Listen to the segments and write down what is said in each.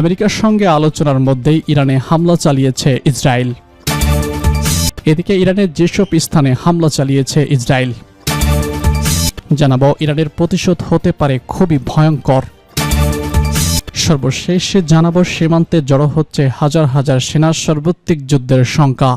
আমেরিকার সঙ্গে আলোচনার মধ্যেই ইরানে হামলা চালিয়েছে ইসরায়েল। এদিকে ইরানের যেসব স্থানে হামলা চালিয়েছে ইসরায়েল। জানাব, ইরানের প্রতিশোধ হতে পারে খুবই ভয়ঙ্কর। সর্বশেষ জানাব, সীমান্তে জড়ো হচ্ছে হাজার হাজার সেনার সর্বাত্মিক যুদ্ধের সংখ্যা।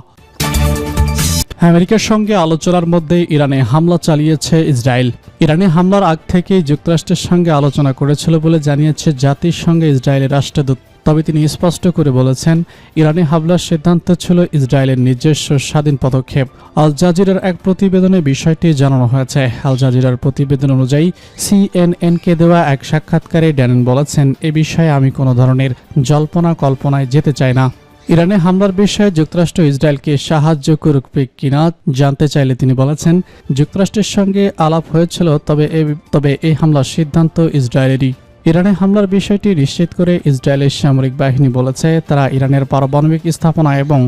আমেরিকার সঙ্গে আলোচনার মধ্যে ইরানে হামলা চালিয়েছে ইসরায়েল। ইরানে হামলার আগ থেকেই যুক্তরাষ্ট্রের সঙ্গে আলোচনা করেছিল বলে জানিয়েছে জাতিসংঘে ইসরায়েলের রাষ্ট্রদূত। তবে তিনি স্পষ্ট করে বলেছেন, ইরানে হামলার সিদ্ধান্ত ছিল ইসরায়েলের নিজস্ব স্বাধীন পদক্ষেপ। আল জাজিরার এক প্রতিবেদনে বিষয়টি জানানো হয়েছে। আল জাজিরার প্রতিবেদন অনুযায়ী, সিএনএনকে দেওয়া এক সাক্ষাৎকারে ড্যানেন বলেছেন, এ বিষয়ে আমি কোনো ধরনের জল্পনা কল্পনায় যেতে চাই না। ইরানে হামলার বিষয়ে যুক্তরাষ্ট্র ইসরায়েলকে সাহায্য করবে কিনা জানতে চাইলে তিনি বলেছেন, যুক্তরাষ্ট্রের সঙ্গে আলাপ হয়েছিল, তবে তবে এই হামলার সিদ্ধান্ত ইসরায়েলেরই। ইরানে হামলার বিষয়টি নিশ্চিত করে ইসরায়েলের সামরিক বাহিনী বলেছে, তারা ইরানের পারমাণবিক স্থাপনা এবং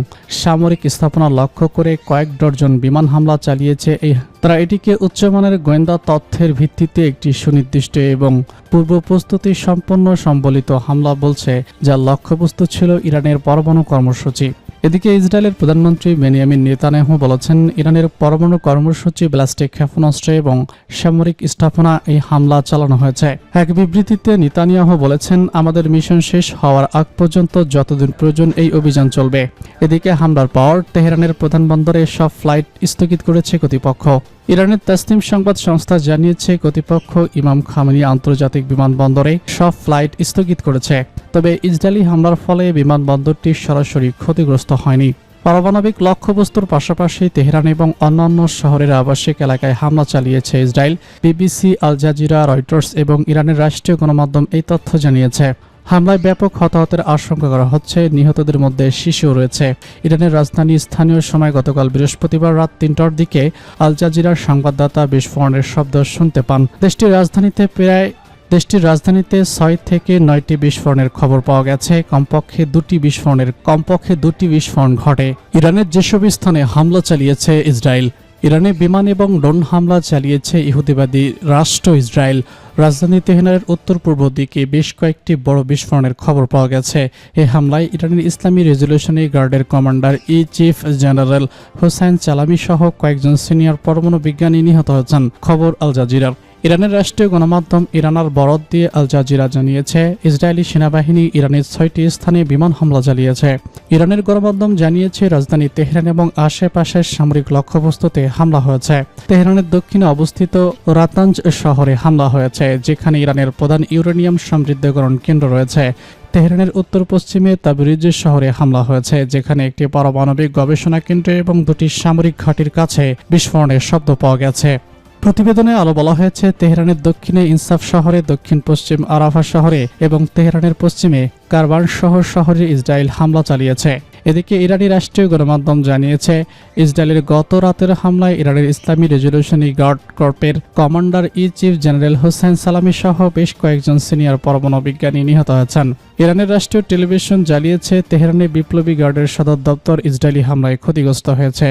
সামরিক স্থাপনা লক্ষ্য করে কয়েক ডজন বিমান হামলা চালিয়েছে। এই তারা এটিকে উচ্চমানের গোয়েন্দা তথ্যের ভিত্তিতে একটি সুনির্দিষ্ট এবং পূর্ব প্রস্তুতি সম্পন্ন সম্বলিত হামলা বলছে, যার লক্ষ্যবস্তু ছিল ইরানের পরমাণু কর্মসূচি। এদিকে ইসরায়েলের প্রধানমন্ত্রী বেনিয়ামিন নেতানেহু বলেছেন, ইরানের পরমাণু কর্মসূচি ব্লাস্টিক ক্ষেপণাস্ত্র এবং সামরিক স্থাপনা এই হামলা চালানো হয়েছে। এক বিবৃতিতে নেতানিয়াহু বলেছেন, আমাদের মিশন শেষ হওয়ার আগ পর্যন্ত যতদিন প্রয়োজন এই অভিযান চলবে। এদিকে হামলার পর তেহরানের প্রধান বন্দরে সব ফ্লাইট স্থগিত করেছে কর্তৃপক্ষ। ইরানের তাসনিম সংবাদ সংস্থা জানিয়েছে, কর্তৃপক্ষ ইমাম খামেনি আন্তর্জাতিক বিমানবন্দরে সব ফ্লাইট স্থগিত করেছে। তবে ইসরায়েলি হামলার ফলে বিমানবন্দরটি সরাসরি ক্ষতিগ্রস্ত হয়নি। পারমাণবিক লক্ষ্যবস্তুর পাশাপাশি তেহরান এবং অন্যান্য শহরের আবাসিক এলাকায় হামলা চালিয়েছে Israel. BBC, Al Jazeera, Reuters এবং ইরানের রাষ্ট্রীয় গণমাধ্যম এই তথ্য জানিয়েছে। হামলায় ব্যাপক হতাহতের আশঙ্কা করা হচ্ছে। নিহতদের মধ্যে শিশু রয়েছে। ইরানের রাজধানী স্থানীয় সময় গতকাল বৃহস্পতিবার রাত তিনটার দিকে আল জাজিরার সংবাদদাতা বিস্ফোরণের শব্দ শুনতে পান। দেশটির রাজধানীতে প্রায় দেশটির রাজধানীতে ছয় থেকে নয়টি বিস্ফোরণের খবর পাওয়া গেছে। কমপক্ষে দুটি বিস্ফোরণের কমপক্ষে দুটি বিস্ফোরণ ঘটে। ইরানের যেসব স্থানে হামলা চালিয়েছে ইসরায়েল ইরানে বিমান এবং ড্রোন হামলা চালিয়েছে ইহুদিবাদী রাষ্ট্র ইসরায়েল। রাজধানী তেহরানের উত্তর পূর্ব দিকে বেশ কয়েকটি বড় বিস্ফোরণের খবর পাওয়া গেছে। এই হামলায় ইরানের ইসলামী রেজলিউশনারি গার্ডের commander in chief general Hossein Salami সহ কয়েকজন সিনিয়র পরমাণু বিজ্ঞানী নিহত হয়েছেন। খবর আল জাজিরার। ইরানের রাষ্ট্রীয় গণমাধ্যম ইরানার বরদ দিয়ে আল জাজিরা জানিয়েছে, ইসরায়েলি সেনাবাহিনী ইরানের ছয়টি স্থানে বিমান হামলা চালিয়েছে। ইরানের গণমাধ্যম জানিয়েছে, রাজধানী তেহরান এবং আশেপাশের সামরিক লক্ষ্যবস্তুতে হামলা হয়েছে। তেহরানের দক্ষিণে অবস্থিত রাতাঞ্জ শহরে হামলা হয়েছে, যেখানে ইরানের প্রধান ইউরেনিয়াম সমৃদ্ধকরণ কেন্দ্র রয়েছে। তেহরানের উত্তর পশ্চিমে তাবরিজ শহরে হামলা হয়েছে, যেখানে একটি পারমাণবিক গবেষণা কেন্দ্র এবং দুটি সামরিক ঘাঁটির কাছে বিস্ফোরণের শব্দ পাওয়া গেছে। প্রতিবেদনে আলো বলা হয়েছে, তেহরানের দক্ষিণে ইনসাফ শহরে, দক্ষিণ পশ্চিম আরাফা শহরে এবং তেহরানের পশ্চিমে কারবান শহর শহরে ইসরায়েল হামলা চালিয়েছে। এদিকে ইরানি রাষ্ট্রীয় গণমাধ্যম জানিয়েছে, ইসরায়েলের গত রাতের হামলায় ইরানের ইসলামী revolutionary guard কর্পের commander in chief general Hossein Salami সহ বেশ কয়েকজন সিনিয়র পরমাণু বিজ্ঞানী নিহত হয়েছেন। ইরানের রাষ্ট্রীয় টেলিভিশন জানিয়েছে, তেহরানে বিপ্লবী গার্ডের সদর দপ্তর ইসরায়েলি হামলায় ক্ষতিগ্রস্ত হয়েছে।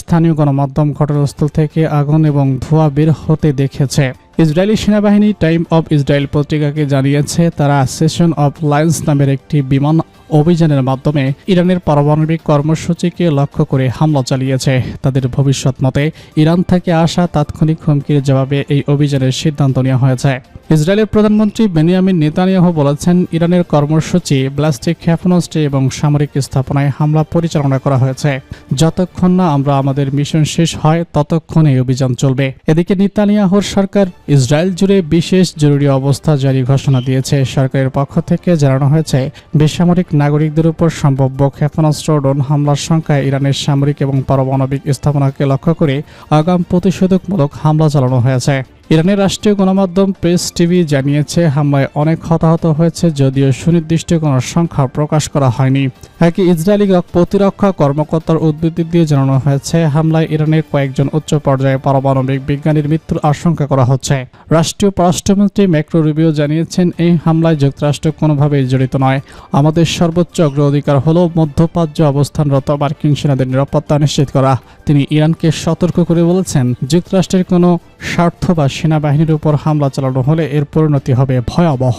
স্থানীয় গণমাধ্যম ঘটনাস্থল থেকে আগুন এবং ধোঁয়া বের হতে দেখেছে। ইসরায়েলি সেনাবাহিনী টাইম অব ইসরায়েল পত্রিকাকে জানিয়েছে, তারা সেশন অব লায়ন্স নামের একটি বিমান অভিযানের মাধ্যমে ইরানের পারমাণবিক কর্মসূচিকে লক্ষ্য করে হামলা চালিয়েছে। তাদের ভবিষ্যৎ মতে ইরান থেকে আসা তাৎক্ষণিক হুমকির জবাবে এই অভিযানের সিদ্ধান্ত নেওয়া হয়েছে। ইসরায়েলের প্রধানমন্ত্রী বেনিয়ামিন নেতানিয়াহু বলেছেন, ইরানের কর্মসূচি ব্লাস্টিক ক্ষেপণাস্ত্র এবং সামরিক স্থাপনায় হামলা পরিচালনা করা হয়েছে। যতক্ষণ না আমরা আমাদের মিশন শেষ হয়, ততক্ষণ এই অভিযান চলবে। এদিকে নেতানিয়াহুর সরকার ইসরায়েল জুড়ে বিশেষ জরুরি অবস্থা জারি ঘোষণা দিয়েছে। সরকারের পক্ষ থেকে জানানো হয়েছে, বেসামরিক নাগরিকদের উপর সম্ভাব্য ক্ষেপণাস্ত্র ড্রোন হামলার সংখ্যায় ইরানের সামরিক এবং পারমাণবিক স্থাপনাকে লক্ষ্য করে আগাম প্রতিষেধকমূলক হামলা চালানো হয়েছে। ইরানের রাষ্ট্রীয় গণমাধ্যম প্রেস টিভি জানিয়েছে, হামলায় অনেক হতাহত হয়েছে যদিও সুনির্দিষ্ট কোনো সংখ্যা প্রকাশ করা হয়নি। একই ইসরায়েলি প্রতিরক্ষা কর্মকর্তার উদ্বৃত্তি দিয়ে জানানো হয়েছে, হামলায় ইরানের কয়েকজন উচ্চ পর্যায়ে পারমাণবিক বিজ্ঞানীর মৃত্যুর আশঙ্কা করা হচ্ছে। রাষ্ট্রীয় পররাষ্ট্রমন্ত্রী ম্যাক্রো রুবিও জানিয়েছেন, এই হামলায় যুক্তরাষ্ট্র কোনোভাবেই জড়িত নয়। আমাদের সর্বোচ্চ অগ্রাধিকার হল মধ্যপ্রাচ্য অবস্থানরত মার্কিন সেনাদের নিরাপত্তা নিশ্চিত করা। তিনি ইরানকে সতর্ক করে বলেছেন, যুক্তরাষ্ট্রের কোনো স্বার্থ বা সেনাবাহিনীর উপর হামলা চালানো হলে এর পরিণতি হবে ভয়াবহ।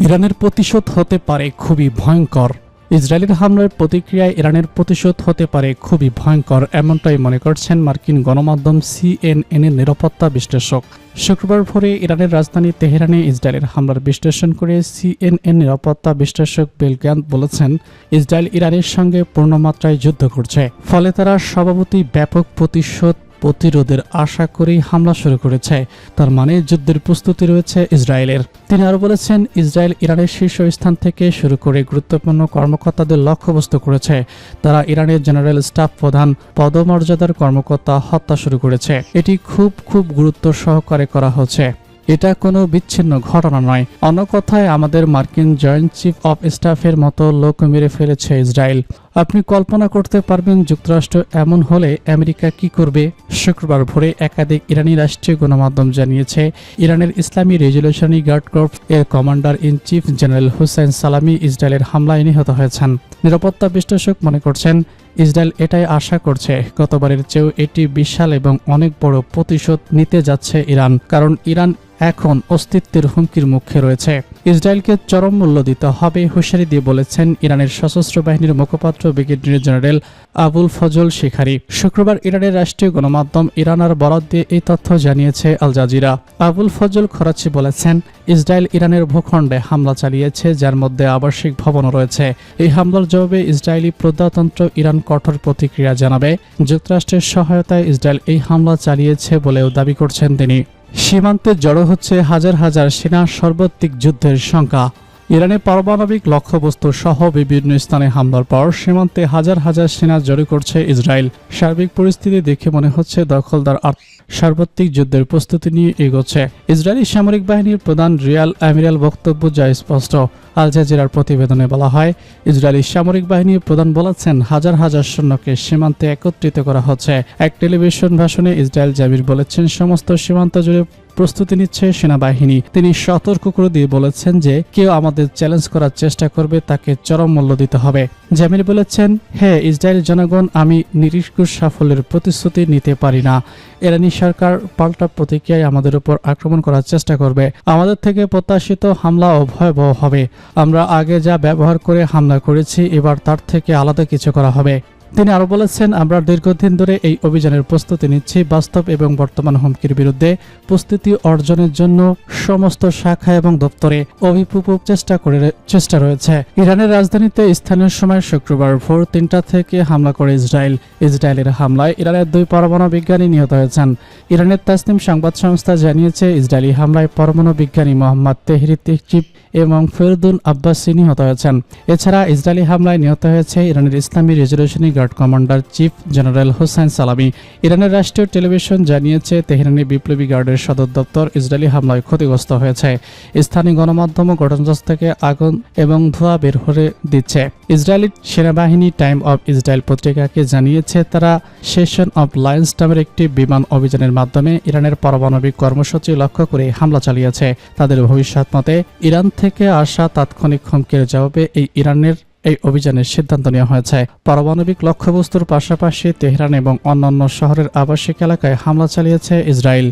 ইরানের প্রতিশোধ হতে পারে খুবই ভয়ঙ্কর। ইসরায়েলের হামলার প্রতিক্রিয়ায় ইরানের প্রতিশোধ হতে পারে খুবই ভয়ঙ্কর, এমনটাই মনে করছেন মার্কিন গণমাধ্যম সিএনএন এর নিরাপত্তা বিশ্লেষক। শুক্রবার ভোরে ইরানের রাজধানী তেহরানে ইসরায়েলের হামলার বিশ্লেষণ করে সিএনএন নিরাপত্তা বিশ্লেষক বেলগ্যান বলেছেন, ইসরায়েল ইরানের সঙ্গে পূর্ণমাত্রায় যুদ্ধ করছে। ফলে তারা স্বভাবতই ব্যাপক প্রতিশোধ প্রতিরোধের আশা করেই হামলা শুরু করেছে। তার মানে যুদ্ধের প্রস্তুতি রয়েছে ইসরায়েলের। তিনি আরও বলেছেন, ইসরায়েল ইরানের শীর্ষস্থান থেকে শুরু করে গুরুত্বপূর্ণ কর্মকর্তাদের লক্ষ্যবস্তু করেছে। তারা ইরানের জেনারেল স্টাফ প্রধান, পদমর্যাদার কর্মকর্তা হত্যা শুরু করেছে। এটি খুব খুব গুরুত্ব সহকারে করা হচ্ছে। এটা কোনো বিচ্ছিন্ন ঘটনা নয়। অন্য কথায়, আমাদের মার্কিন জয়েন্ট চিফ অফ স্টাফের মতো লোক মেরে ফেলেছে ইসরায়েল। আপনি কল্পনা করতে পারবেন যুক্তরাষ্ট্র এমন হলে আমেরিকা কি করবে? শুক্রবার ভোরে একাধিক ইরানি রাষ্ট্রীয় গণমাধ্যম জানিয়েছে, ইরানের ইসলামী রেজলিউশনারি গার্ড কর্পস এর commander in chief general Hossein Salami ইসরায়েলের হামলায় নিহত হয়েছেন। নিরাপত্তা বিশ্লেষক মনে করছেন, ইসরায়েল এটাই আশা করছে। গতবারের চেয়েও এটি বিশাল এবং অনেক বড় প্রতিশোধ নিতে যাচ্ছে ইরান, কারণ ইরান এখন অস্তিত্বের হুমকির মুখে রয়েছে। ইসরায়েলকে চরম মূল্য দিতে হবে, হুঁশিয়ারি দিয়ে বলেছেন ইরানের সশস্ত্র বাহিনীর মুখপাত্র brigadier general Abul Fazl Shekarchi. শুক্রবার ইরানের রাষ্ট্রীয় গণমাধ্যম ইরান আর বরাদ দিয়ে এই তথ্য জানিয়েছে Al Jazeera. Abul Fazl Kharrazi বলেছেন, ইসরায়েল ইরানের ভূখণ্ডে হামলা চালিয়েছে, যার মধ্যে আবাসিক ভবনও রয়েছে। এই হামলার জবাবে ইসরায়েলি প্রজাতন্ত্র ইরান কঠোর প্রতিক্রিয়া জানাবে। যুক্তরাষ্ট্রের সহায়তায় ইসরায়েল এই হামলা চালিয়েছে বলেও দাবি করছেন তিনি। সীমান্তে জড়ো হচ্ছে হাজার হাজার সেনা সর্বাত্মিক যুদ্ধের সংখ্যা। ইরানের পারমাণবিক লক্ষ্যবস্তু সহ বিভিন্ন স্থানে হামলার পর সীমান্তে হাজার হাজার সেনা জড়ো করছে ইসরায়েল। সার্বিক পরিস্থিতি দেখে মনে হচ্ছে দখলদার সার্বত্রিক যুদ্ধের প্রস্তুতি নিয়ে এগোচ্ছে। ইসরায়েলি সামরিক বাহিনীর প্রধান রিয়াল আমিরাল বক্তব্য যা স্পষ্ট। আল জাজিরার প্রতিবেদনে বলা হয়, ইসরায়েলি সামরিক বাহিনীর প্রধান বলেছেন, হাজার হাজার সৈন্যকে সীমান্তে একত্রিত করা হচ্ছে। এক টেলিভিশন ভাষণে ইসরায়েল জাবির বলেছেন, সমস্ত সীমান্ত জুড়ে প্রস্তুতি নিচ্ছে সেনাবাহিনী। তিনি সতর্ক করে দিয়ে বলেছেন যে, কেউ আমাদের চ্যালেঞ্জ করার চেষ্টা করবে, তাকে চরম মূল্য দিতে হবে। জামির বলেছেন হে ইসরায়েল জনগণ, আমি নিরীক্ষুর সাফল্যের প্রতিশ্রুতি নিতে পারি না। ইরানি সরকার পাল্টা প্রতিক্রিয়ায় আমাদের উপর আক্রমণ করার চেষ্টা করবে। আমাদের থেকে প্রত্যাশিত হামলা ও ভয়াবহ হবে। আমরা আগে যা ব্যবহার করে হামলা করেছি, এবার তার থেকে আলাদা কিছু করা হবে। তিনি আরও বলেছেন, আমরা দীর্ঘদিন ধরে এই অভিযানের প্রস্তুতি নিচ্ছি। বাস্তব এবং বর্তমান হুমকির বিরুদ্ধে প্রস্তুতি অর্জনের জন্য সমস্ত শাখা এবং দপ্তরে অভিপূপক চেষ্টা করে চেষ্টা রয়েছে। ইরানের রাজধানীতে স্থানীয় সময় শুক্রবার ভোর তিনটা থেকে হামলা করে ইসরায়েল। ইসরায়েলের হামলায় ইরানের দুই পরমাণু বিজ্ঞানী নিহত হয়েছেন। ইরানের তাসনিম সংবাদ সংস্থা জানিয়েছে, ইসরায়েলি হামলায় পরমাণু বিজ্ঞানী মোহাম্মদ তেহরি তেহচিপ এবং ফেরদুন আব্বাসি নিহত হয়েছেন। এছাড়া ইসরায়েলি হামলায় নিহত হয়েছে ইরানের ইসলামী revolutionary guard commander chief general Hossein Salami. ইরানের রাষ্ট্রীয় টেলিভিশন জানিয়েছে, তেহরানি বিপ্লবী গার্ডের সদর দপ্তর ইসরায়েলি হামলায় ক্ষতিগ্রস্ত হয়েছে। স্থানীয় গণমাধ্যম ঘটনাস্থল থেকে আগুন এবং ধোঁয়া বের হয়ে দিচ্ছে। ইসরায়েলি সেনাবাহিনী টাইম অব ইসরায়েল পত্রিকাকে জানিয়েছে, তারা সেশন অব লায়ন্স নামের একটি বিমান অভিযানের মাধ্যমে ইরানের পারমাণবিক কর্মসূচি লক্ষ্য করে হামলা চালিয়েছে। তাদের ভবিষ্যৎ মতে, ইরান থেকে আসা তাৎক্ষণিক হুমকির জবাবে এই ইরানের এই অভিযানের সিদ্ধান্ত নেওয়া হয়েছে। পারমাণবিক লক্ষ্যবস্তুর পাশাপাশি তেহরান এবং অন্যান্য শহরের আবাসিক এলাকায় হামলা চালিয়েছে ইসরায়েল।